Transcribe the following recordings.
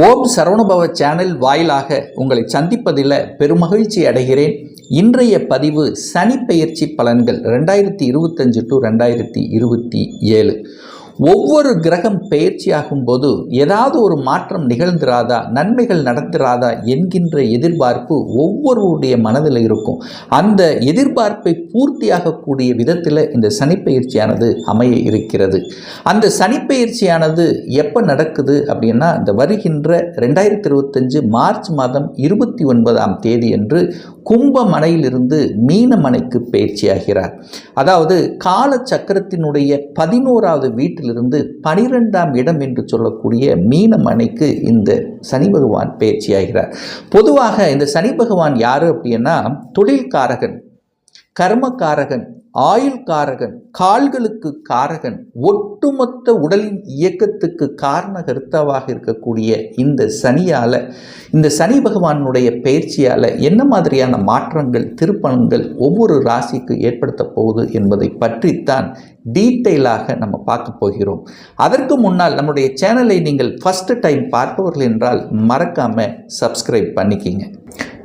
ஓம் சரவணுபவ channel வாயிலாக உங்களை சந்திப்பதில் பெருமகிழ்ச்சி அடைகிறேன். இன்றைய பதிவு சனி பெயர்ச்சி பலன்கள் ரெண்டாயிரத்தி இருபத்தஞ்சு டு ரெண்டாயிரத்தி இருபத்தி ஏழு. ஒவ்வொரு கிரகம் பெயர்ச்சியாகும் போது ஏதாவது ஒரு மாற்றம் நிகழ்ந்திராதா நன்மைகள் நடந்திராதா என்கின்ற எதிர்பார்ப்பு ஒவ்வொருவருடைய மனதில் இருக்கும். அந்த எதிர்பார்ப்பை பூர்த்தியாகக்கூடிய விதத்தில் இந்த சனிப்பெயர்ச்சியானது அமைய இருக்கிறது. அந்த சனிப்பெயர்ச்சியானது எப்போ நடக்குது அப்படின்னா இந்த வருகின்ற ரெண்டாயிரத்தி இருபத்தஞ்சு மார்ச் மாதம் இருபத்தி ஒன்பதாம் தேதி என்று கும்பமனையிலிருந்து மீனமனைக்கு பயிற்சியாகிறார். அதாவது கால சக்கரத்தினுடைய பதினோராவது வீட்டிலிருந்து பனிரெண்டாம் இடம் என்று சொல்லக்கூடிய மீனமனைக்கு இந்த சனி பகவான் பயிற்சியாகிறார். பொதுவாக இந்த சனி பகவான் யார் அப்படின்னா தொழில்காரகன். கர்மகாரகன் ஆயுள் காரகன் கால்களுக்கு காரகன் ஒட்டுமொத்த உடலின் இயக்கத்துக்கு காரண கருத்தவாக இருக்கக்கூடிய இந்த சனியால் இந்த சனி பகவானுடைய பயிற்சியால் என்ன மாதிரியான மாற்றங்கள் திருப்பணங்கள் ஒவ்வொரு ராசிக்கு ஏற்படுத்த போகுது என்பதை பற்றித்தான் டீட்டெயிலாக நம்ம பார்க்க போகிறோம். அதற்கு முன்னால் நம்முடைய சேனலை நீங்கள் ஃபஸ்ட்டு டைம் பார்ப்பவர்கள் என்றால் மறக்காமல் சப்ஸ்கிரைப் பண்ணிக்கிங்க.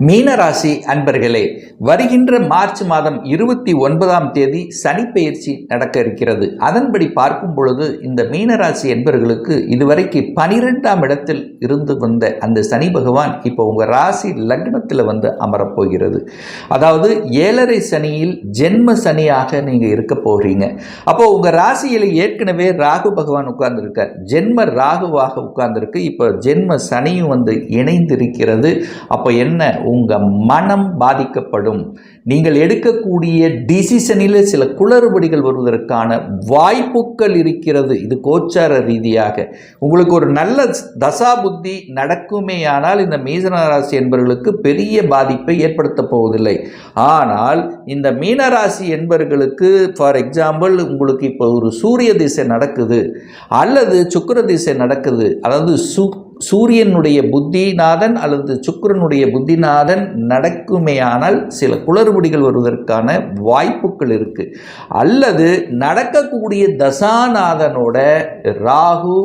மீனராசி அன்பர்களே வருகின்ற மார்ச் மாதம் இருபத்தி ஒன்பதாம் தேதி சனிப்பெயர்ச்சி நடக்க இருக்கிறது. அதன்படி பார்க்கும் பொழுது இந்த மீனராசி என்பர்களுக்கு இதுவரைக்கு பனிரெண்டாம் இடத்தில் இருந்து வந்த அந்த சனி பகவான் இப்போ உங்கள் ராசி லக்னத்தில் வந்து அமரப்போகிறது அதாவது ஏழரை சனியில் ஜென்ம சனியாக நீங்கள் இருக்க போகிறீங்க அப்போ உங்கள் ராசியில் ஏற்கனவே ராகு பகவான் உட்கார்ந்துருக்கார். ஜென்ம ராகுவாக உட்கார்ந்துருக்கு. இப்போ ஜென்ம சனியும் வந்து இணைந்திருக்கிறது. அப்போ என்ன உங்கள் மனம் பாதிக்கப்படும். நீங்கள் எடுக்கக்கூடிய டிசிஷனில் சில குளறுபடிகள் வருவதற்கான வாய்ப்புகள் இருக்கிறது. இது கோச்சார ரீதியாக. உங்களுக்கு ஒரு நல்ல தசா புத்தி நடக்குமேயானால் இந்த மீனராசி என்பவர்களுக்கு பெரிய பாதிப்பை ஏற்படுத்த போவதில்லை. ஆனால் இந்த மீனராசி என்பவர்களுக்கு ஃபார் எக்ஸாம்பிள் உங்களுக்கு இப்போ ஒரு சூரிய திசை நடக்குது. அல்லது சுக்கர திசை நடக்குது. அதாவது சு சூரியனுடைய புத்திநாதன் அல்லது சுக்கரனுடைய புத்திநாதன் நடக்குமேயானால் சில குளறுபடிகள் வருவதற்கான வாய்ப்புகள் இருக்குது அல்லது நடக்கக்கூடிய தசாநாதனோட ராகு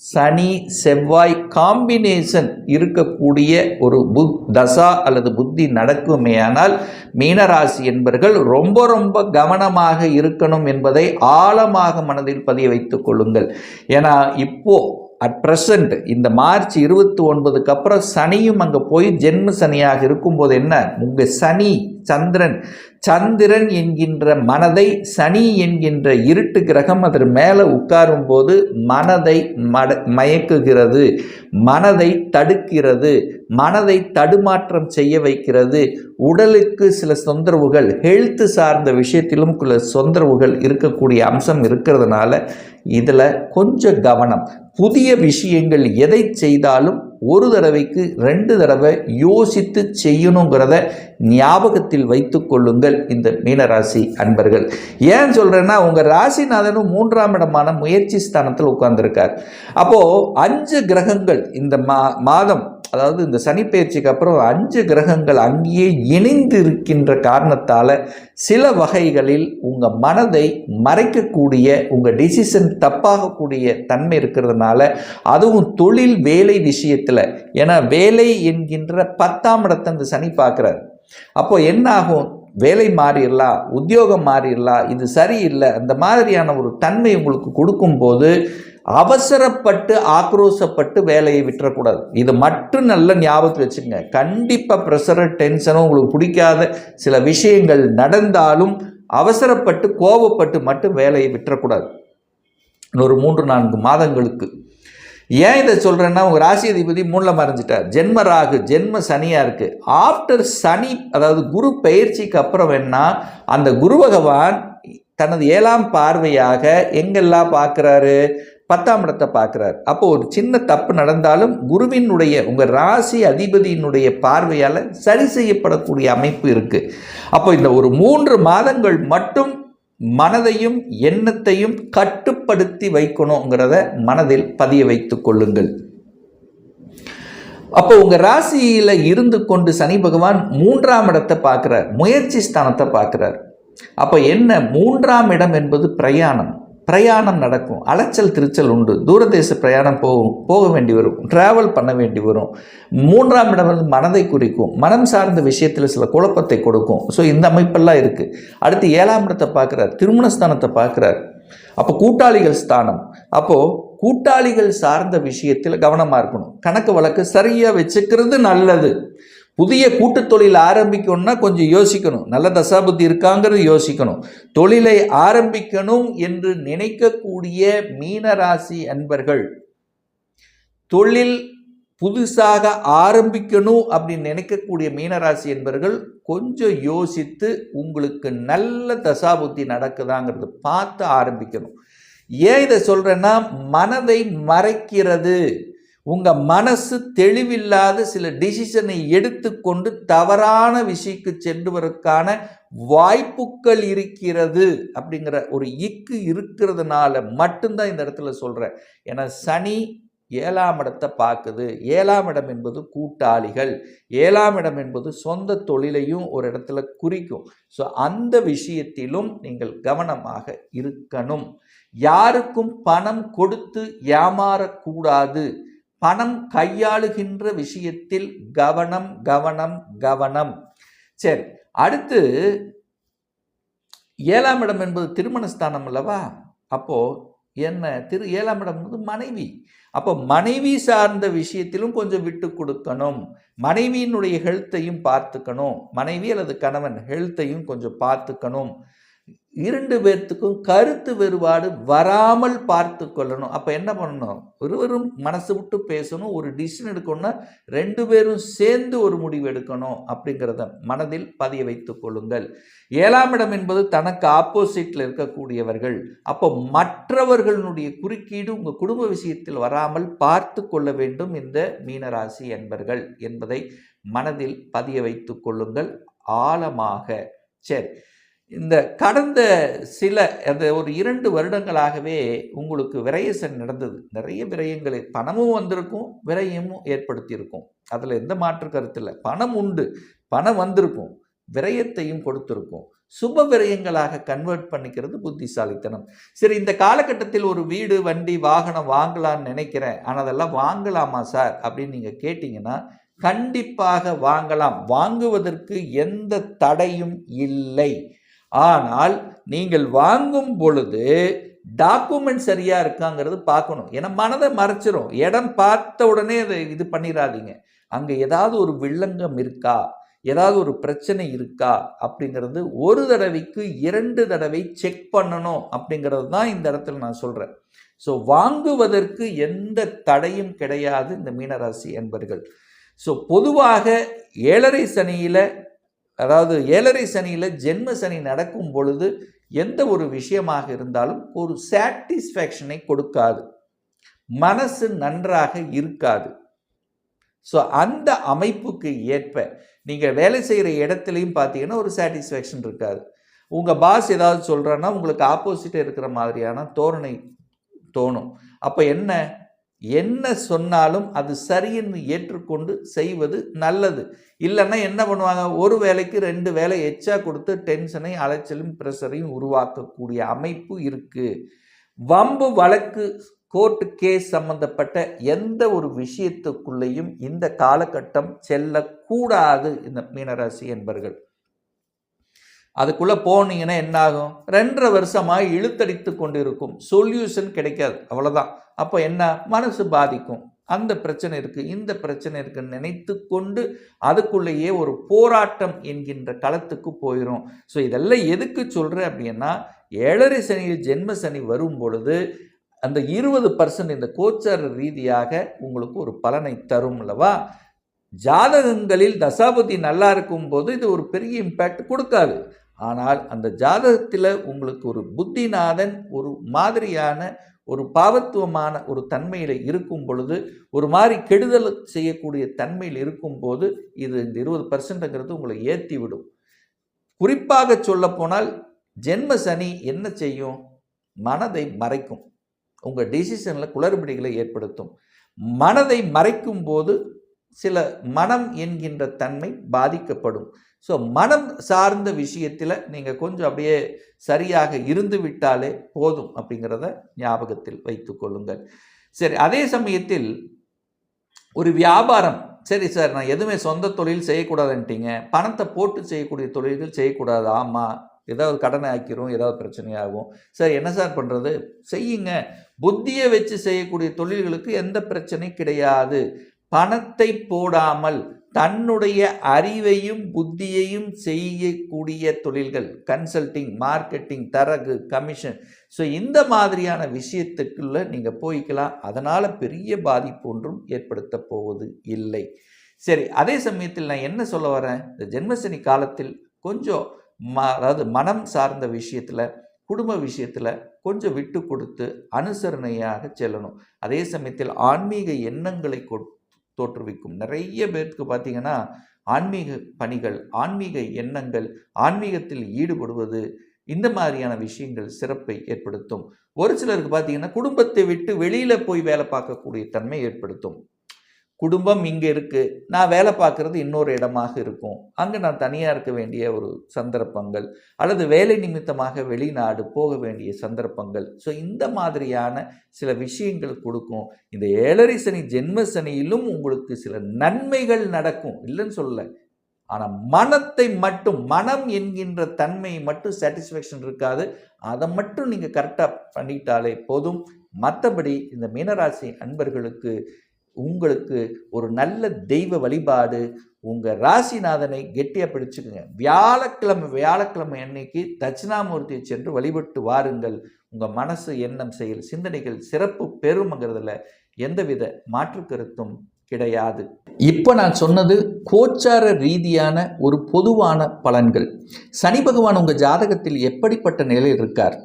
சனி செவ்வாய் காம்பினேஷன் இருக்கக்கூடிய ஒரு புத் தசா அல்லது புத்தி நடக்குமேயானால் மீனராசி என்பர்கள் ரொம்ப ரொம்ப கவனமாக இருக்கணும் என்பதை ஆழமாக மனதில் பதிய வைத்துக் கொள்ளுங்கள். ஏன்னா இப்போது அட் ப்ரெசண்ட் இந்த மார்ச் இருபத்தி ஒன்பதுக்கு அப்புறம் சனியும் அங்கே போய் ஜென்ம சனியாக இருக்கும்போது என்ன? உங்கள் சனி சந்திரன் சந்திரன் என்கின்ற மனதை சனி என்கின்ற இருட்டு கிரகம் அதன் மேலே உட்காரும் போது மனதை மட மயக்குகிறது மனதை தடுக்கிறது மனதை தடுமாற்றம் செய்ய வைக்கிறது. உடலுக்கு சில தொந்தரவுகள் ஹெல்த்து சார்ந்த விஷயத்திலும் சில தொந்தரவுகள் இருக்கக்கூடிய அம்சம் இருக்கிறதுனால இதில் கொஞ்சம் கவனம். புதிய விஷயங்கள் எதை செய்தாலும் ஒரு தடவைக்கு ரெண்டு தடவை யோசித்து செய்யணுங்கிறத ஞாபகத்தில் வைத்து கொள்ளுங்கள் இந்த மீனராசி அன்பர்கள். ஏன் சொல்கிறேன்னா உங்கள் ராசிநாதனும் மூன்றாம் இடமான முயற்சி ஸ்தானத்தில் உட்கார்ந்துருக்கார். அப்போது அஞ்சு கிரகங்கள் இந்த மா மாதம் அதாவது இந்த சனிப்பெயர்ச்சிக்கு அப்புறம் அஞ்சு கிரகங்கள் அங்கேயே இணைந்து இருக்கின்ற காரணத்தால் சில வகைகளில் உங்கள் மனதை மறைக்கக்கூடிய உங்கள் டிசிஷன் தப்பாகக்கூடிய தன்மை இருக்கிறதுனால அதுவும் தொழில் வேலை விஷயத்தில். ஏன்னா வேலை என்கின்ற பத்தாம் இடத்தை அந்த சனி பார்க்குறார். அப்போ என்ன ஆகும்? வேலை மாறிடலாம் உத்தியோகம் மாறிடலாம் இது சரியில்லை. அந்த மாதிரியான ஒரு தன்மை உங்களுக்கு கொடுக்கும்போது அவசரப்பட்டு ஆக்ரோசப்பட்டு வேலையை விட்டுறக்கூடாது. இது மட்டும் நல்ல ஞாபகத்தில் வச்சுக்கோங்க. கண்டிப்பாக ப்ரெஷரு டென்ஷனும் உங்களுக்கு பிடிக்காத சில விஷயங்கள் நடந்தாலும் அவசரப்பட்டு கோவப்பட்டு மட்டும் வேலையை விட்டுறக்கூடாது. ஒரு மூன்று நான்கு மாதங்களுக்கு. ஏன் இதை சொல்கிறேன்னா உங்கள் ராசி அதிபதி மூணில் மறைஞ்சிட்டார். ஜென்ம ராகு ஜென்ம சனியாக இருக்குது ஆஃப்டர் சனி அதாவது குரு பயிற்சிக்கு அப்புறம் வேணா அந்த குரு பகவான் தனது ஏழாம் பார்வையாக எங்கெல்லாம் பார்க்குறாரு பத்தாம் இடத்தை பார்க்குறாரு. அப்போ ஒரு சின்ன தப்பு நடந்தாலும் குருவினுடைய உங்கள் ராசி அதிபதியினுடைய பார்வையால் சரி செய்யப்படக்கூடிய அமைப்பு இருக்குது அப்போ இந்த ஒரு மூன்று மாதங்கள் மட்டும் மனதையும் எண்ணத்தையும் கட்டுப்படுத்தி வைக்கணுங்கிறத மனதில் பதிய வைத்து கொள்ளுங்கள். அப்போ உங்கள் ராசியில் இருந்து கொண்டு சனி பகவான் மூன்றாம் இடத்தை பார்க்குறார். முயற்சி ஸ்தானத்தை பார்க்குறார். அப்போ என்ன? மூன்றாம் இடம் என்பது பிரயாணம். பிரயாணம் நடக்கும். அலைச்சல் திருச்சல் உண்டு. தூரதேச பிரயாணம் போகும் போக வேண்டி வரும். ட்ராவல் பண்ண வேண்டி வரும். மூன்றாம் இடம் வந்து மனதை குறிக்கும். மனம் சார்ந்த விஷயத்தில் சில குழப்பத்தை கொடுக்கும். ஸோ இந்த அமைப்பெல்லாம் இருக்குது அடுத்து ஏழாம் இடத்தை பார்க்குறார். திருமண ஸ்தானத்தை பார்க்குறார். அப்போ கூட்டாளிகள் ஸ்தானம். அப்போது கூட்டாளிகள் சார்ந்த விஷயத்தில் கவனமாக இருக்கணும். கணக்கு வழக்கு சரியாக வச்சுக்கிறது நல்லது. புதிய கூட்டு தொழில் ஆரம்பிக்கணும்னா கொஞ்சம் யோசிக்கணும். நல்ல தசாபுத்தி இருக்காங்கிறது யோசிக்கணும். தொழிலை ஆரம்பிக்கணும் என்று நினைக்கக்கூடிய மீனராசி அன்பர்கள் தொழில் புதுசாக ஆரம்பிக்கணும் அப்படின்னு நினைக்கக்கூடிய மீனராசி என்பர்கள் கொஞ்சம் யோசித்து உங்களுக்கு நல்ல தசாபுத்தி நடக்குதாங்கிறது பார்த்து ஆரம்பிக்கணும். ஏன் இதை சொல்கிறேன்னா மனதை மறைக்கிறது. உங்கள் மனசு தெளிவில்லாத சில டிசிஷனை எடுத்துக்கொண்டு தவறான விஷயக்கு சென்றுவதற்கான வாய்ப்புகள் இருக்கிறது அப்படிங்கிற ஒரு இக்கு இருக்கிறதுனால மட்டும்தான் இந்த இடத்துல சொல்கிறேன் ஏன்னா சனி ஏழாம் இடத்தை பார்க்குது. ஏழாம் இடம் என்பது கூட்டாளிகள். ஏழாம் இடம் என்பது சொந்த தொழிலையும் ஒரு இடத்துல குறிக்கும். ஸோ அந்த விஷயத்திலும் நீங்கள் கவனமாக இருக்கணும். யாருக்கும் பணம் கொடுத்து ஏமாறக்கூடாது. பணம் கையாளுகின்ற விஷயத்தில் கவனம் கவனம் கவனம். சரி அடுத்து ஏழாம் இடம் என்பது திருமணஸ்தானம் அல்லவா? அப்போ என்ன? திரு ஏழாம் இடம் என்பது மனைவி. அப்போ மனைவி சார்ந்த விஷயத்திலும் கொஞ்சம் விட்டு கொடுக்கணும். மனைவியினுடைய ஹெல்த்தையும் பார்த்துக்கணும். மனைவி அல்லது கணவன் ஹெல்த்தையும் கொஞ்சம் பார்த்துக்கணும். இரண்டு பேர்த்துக்கும் கருத்து வேறுபாடு வராமல் பார்த்து கொள்ளணும். அப்போ என்ன பண்ணணும்? ஒருவரும் மனசு விட்டு பேசணும். ஒரு டிசிஷன் எடுக்கணும்னா ரெண்டு பேரும் சேர்ந்து ஒரு முடிவு எடுக்கணும் அப்படிங்கிறத மனதில் பதிய வைத்து கொள்ளுங்கள். ஏழாம் இடம் என்பது தனக்கு ஆப்போசிட்டில் இருக்கக்கூடியவர்கள். அப்போ மற்றவர்களுடைய குறுக்கீடு உங்கள் குடும்ப விஷயத்தில் வராமல் பார்த்து கொள்ள வேண்டும் இந்த மீனராசி என்பர்கள் என்பதை மனதில் பதிய வைத்து கொள்ளுங்கள். ஆழமாக. சரி. இந்த கடந்த சில அந்த ஒரு இரண்டு வருடங்களாகவே உங்களுக்கு விரயசன் நடந்தது. நிறைய விரயங்களை பணமும் வந்திருக்கும் விரயமும் ஏற்படுத்தியிருக்கும். அதில் எந்த மாற்று கருத்து இல்லை. பணம் உண்டு பணம் வந்திருக்கும் விரயத்தையும் கொடுத்துருக்கும். சுப விரயங்களாக கன்வெர்ட் பண்ணிக்கிறது புத்திசாலித்தனம். சரி இந்த காலகட்டத்தில் ஒரு வீடு வண்டி வாகனம் வாங்கலாம்னு நினைக்கிறேன். ஆனால் அதெல்லாம் வாங்கலாமா சார்? அப்படின்னு நீங்கள் கேட்டிங்கன்னா கண்டிப்பாக வாங்கலாம். வாங்குவதற்கு எந்த தடையும் இல்லை. ஆனால் நீங்கள் வாங்கும் பொழுது டாக்குமெண்ட் சரியாக இருக்காங்கிறது பார்க்கணும். ஏன்னா மனதை மறைச்சிரும். இடம் பார்த்த உடனே அதை இது பண்ணிடாதீங்க அங்கே ஏதாவது ஒரு வில்லங்கம் இருக்கா? ஏதாவது ஒரு பிரச்சனை இருக்கா? அப்படிங்கிறது ஒரு தடவைக்கு இரண்டு தடவை செக் பண்ணணும் அப்படிங்கிறது தான் இந்த இடத்துல நான் சொல்கிறேன் ஸோ வாங்குவதற்கு எந்த தடையும் கிடையாது இந்த மீனராசி என்பர்கள். ஸோ பொதுவாக ஏழரை சனியில் அதாவது ஏழரை சனியில் ஜென்ம சனி நடக்கும் பொழுது எந்த ஒரு விஷயமாக இருந்தாலும் ஒரு சாட்டிஸ்ஃபேக்ஷனை கொடுக்காது. மனசு நன்றாக இருக்காது. ஸோ அந்த அமைப்புக்கு ஏற்ப நீங்கள் வேலை செய்கிற இடத்துலையும் பார்த்தீங்கன்னா ஒரு சாட்டிஸ்ஃபேக்ஷன் இருக்காது. உங்கள் பாஸ் ஏதாவது சொல்கிறான்னா உங்களுக்கு ஆப்போசிட்டாக இருக்கிற மாதிரியான தோரணை தோணும். அப்போ என்ன? என்ன சொன்னாலும் அது சரின்னு ஏற்றுக்கொண்டு செய்வது நல்லது. இல்லைன்னா என்ன பண்ணுவாங்க? ஒரு வேலைக்கு ரெண்டு வேலை எச்சா கொடுத்து டென்ஷனை அலைச்சலும் ப்ரெஷரையும் உருவாக்கக்கூடிய அமைப்பு இருக்குது வம்பு வழக்கு கோர்ட்டு கேஸ் சம்பந்தப்பட்ட எந்த ஒரு விஷயத்துக்குள்ளேயும் இந்த காலகட்டம் செல்லக்கூடாது இந்த மீனராசி என்பர்கள். அதுக்குள்ளே போனீங்கன்னா என்ன ஆகும் ரெண்டரை வருஷமாக இழுத்தடித்து கொண்டிருக்கும். சொல்யூஷன் கிடைக்காது. அவ்வளோதான் அப்போ என்ன? மனசு பாதிக்கும். அந்த பிரச்சனை இருக்குது இந்த பிரச்சனை இருக்குன்னு நினைத்து கொண்டு அதுக்குள்ளேயே ஒரு போராட்டம் என்கின்ற களத்துக்கு போயிடும் ஸோ இதெல்லாம் எதுக்கு சொல்கிறேன் அப்படின்னா ஏழரை சனியில் ஜென்ம சனி வரும் பொழுது அந்த இருபது பர்சன்ட் இந்த கோச்சார ரீதியாக உங்களுக்கு ஒரு பலனை தரும் அல்லவா? ஜாதகங்களில் தசாபதி நல்லா இருக்கும் போது இது ஒரு பெரிய இம்பேக்ட் கொடுக்காது. ஆனால் அந்த ஜாதகத்தில் உங்களுக்கு ஒரு புத்திநாதன் ஒரு மாதிரியான ஒரு பாவத்துவமான ஒரு தன்மையில் இருக்கும் பொழுது ஒரு மாதிரி கெடுதல் செய்யக்கூடிய தன்மையில் இருக்கும்போது இது இந்த இருபது பர்சன்ட்டுங்கிறது உங்களை ஏற்றி விடும். குறிப்பாக சொல்லப்போனால் ஜென்ம சனி என்ன செய்யும்? மனதை மறைக்கும். உங்கள் டிசிஷனில் குளறுபடிகளை ஏற்படுத்தும். மனதை மறைக்கும் போது சில மனம் என்கின்ற தன்மை பாதிக்கப்படும். ஸோ மனம் சார்ந்த விஷயத்தில் நீங்கள் கொஞ்சம் அப்படியே சரியாக இருந்து விட்டாலே போதும் அப்படிங்கிறத ஞாபகத்தில் வைத்து கொள்ளுங்கள். சரி அதே சமயத்தில் ஒரு வியாபாரம் சரி சார் நான் எதுவுமே சொந்த தொழில் செய்யக்கூடாதுன்ட்டீங்க பணத்தை போட்டு செய்யக்கூடிய தொழில்கள் செய்யக்கூடாது ஆமாம் ஏதாவது கடனை ஆக்கிரும் ஏதாவது பிரச்சனையாகும். சார் என்ன சார் பண்ணுறது செய்யுங்க. புத்தியை வச்சு செய்யக்கூடிய தொழில்களுக்கு எந்த பிரச்சனையும் கிடையாது. பணத்தை போடாமல் தன்னுடைய அறிவையும் புத்தியையும் செய்யக்கூடிய தொழில்கள் கன்சல்டிங் மார்க்கெட்டிங் தரகு கமிஷன் ஸோ இந்த மாதிரியான விஷயத்துக்குள்ளே நீங்கள் போய்க்கலாம். அதனால் பெரிய பாதிப்பு ஒன்றும் ஏற்படுத்த போவது இல்லை. சரி அதே சமயத்தில் நான் என்ன சொல்ல வரேன்? இந்த ஜென்மசனி காலத்தில் கொஞ்சம் ம அதாவது மனம் சார்ந்த விஷயத்தில் குடும்ப விஷயத்தில் கொஞ்சம் விட்டு கொடுத்து அனுசரணையாக செல்லணும். அதே சமயத்தில் ஆன்மீக எண்ணங்களை கொ தோற்றுவிக்கும். நிறைய பேருக்கு பார்த்தீங்கன்னா ஆன்மீக பணிகள் ஆன்மீக எண்ணங்கள் ஆன்மீகத்தில் ஈடுபடுவது இந்த மாதிரியான விஷயங்கள் சிறப்பை ஏற்படுத்தும். ஒரு சிலருக்கு பார்த்தீங்கன்னா குடும்பத்தை விட்டு வெளியில் போய் வேலை பார்க்கக்கூடிய தன்மை ஏற்படுத்தும். குடும்பம் இங்கே இருக்குது நான் வேலை பார்க்குறது இன்னொரு இடமாக இருக்கும். அங்கே நான் தனியாக இருக்க வேண்டிய ஒரு சந்தர்ப்பங்கள் அல்லது வேலை நிமித்தமாக வெளிநாடு போக வேண்டிய சந்தர்ப்பங்கள். ஸோ இந்த மாதிரியான சில விஷயங்கள் கொடுக்கும். இந்த ஏழரை சனி ஜென்ம சனியிலும் உங்களுக்கு சில நன்மைகள் நடக்கும். இல்லைன்னு சொல்லலை. ஆனால் மனத்தை மட்டும் மனம் என்கின்ற தன்மை மட்டும் சாட்டிஸ்ஃபேக்ஷன் இருக்காது. அதை மட்டும் நீங்கள் கரெக்டாக பண்ணிட்டாலே போதும். மற்றபடி இந்த மீனராசி அன்பர்களுக்கு உங்களுக்கு ஒரு நல்ல தெய்வ வழிபாடு உங்கள் ராசிநாதனை கெட்டியாக பிடிச்சுக்குங்க. வியாழக்கிழமை வியாழக்கிழமை அன்னைக்கு தட்சிணாமூர்த்தியை சென்று வழிபட்டு வாருங்கள். உங்கள் மனசு எண்ணம் செயல் சிந்தனைகள் சிறப்பு பெறும்ங்கிறதுல எந்தவித மாற்று கருத்தும் கிடையாது. இப்போ நான் சொன்னது கோச்சார ரீதியான ஒரு பொதுவான பலன்கள். சனி பகவான் உங்கள் ஜாதகத்தில் எப்படிப்பட்ட நிலையில் இருக்கார்?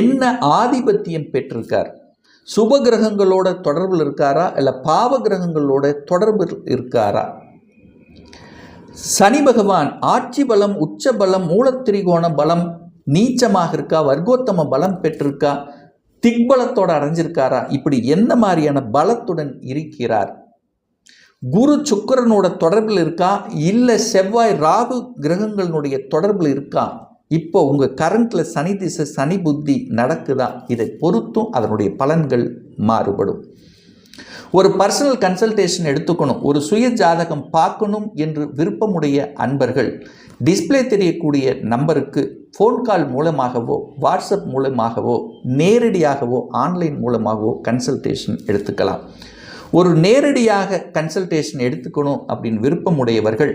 என்ன ஆதிபத்தியம் பெற்றிருக்கார்? சுப கிரகங்களோட தொடர்பில் இருக்காரா? இல்லை பாவ கிரகங்களோட தொடர்பு இருக்காரா? சனி பகவான் ஆட்சி பலம் உச்ச பலம் மூலத்திரிகோண பலம் நீச்சமாக இருக்கா? வர்க்கோத்தம பலம் பெற்றிருக்கா? திக்பலத்தோடு அடைஞ்சிருக்காரா? இப்படி என்ன மாதிரியான பலத்துடன் இருக்கிறார்? குரு சுக்கரனோட தொடர்பில் இருக்கா? இல்லை செவ்வாய் ராகு கிரகங்களினுடைய தொடர்பில் இருக்கா? இப்போ உங்கள் கரண்ட்டில் சனி திசை சனி புத்தி நடக்குதா? இதை பொறுத்தும் அதனுடைய பலன்கள் மாறுபடும். ஒரு பர்சனல் கன்சல்டேஷன் எடுத்துக்கணும். ஒரு சுய ஜாதகம் பார்க்கணும் என்று விருப்பமுடைய அன்பர்கள் டிஸ்ப்ளே தெரியக்கூடிய நம்பருக்கு ஃபோன் கால் மூலமாகவோ வாட்ஸ்அப் மூலமாகவோ நேரடியாகவோ ஆன்லைன் மூலமாகவோ கன்சல்டேஷன் எடுத்துக்கலாம். ஒரு நேரடியாக கன்சல்டேஷன் எடுத்துக்கணும் அப்படின்னு விருப்பமுடையவர்கள்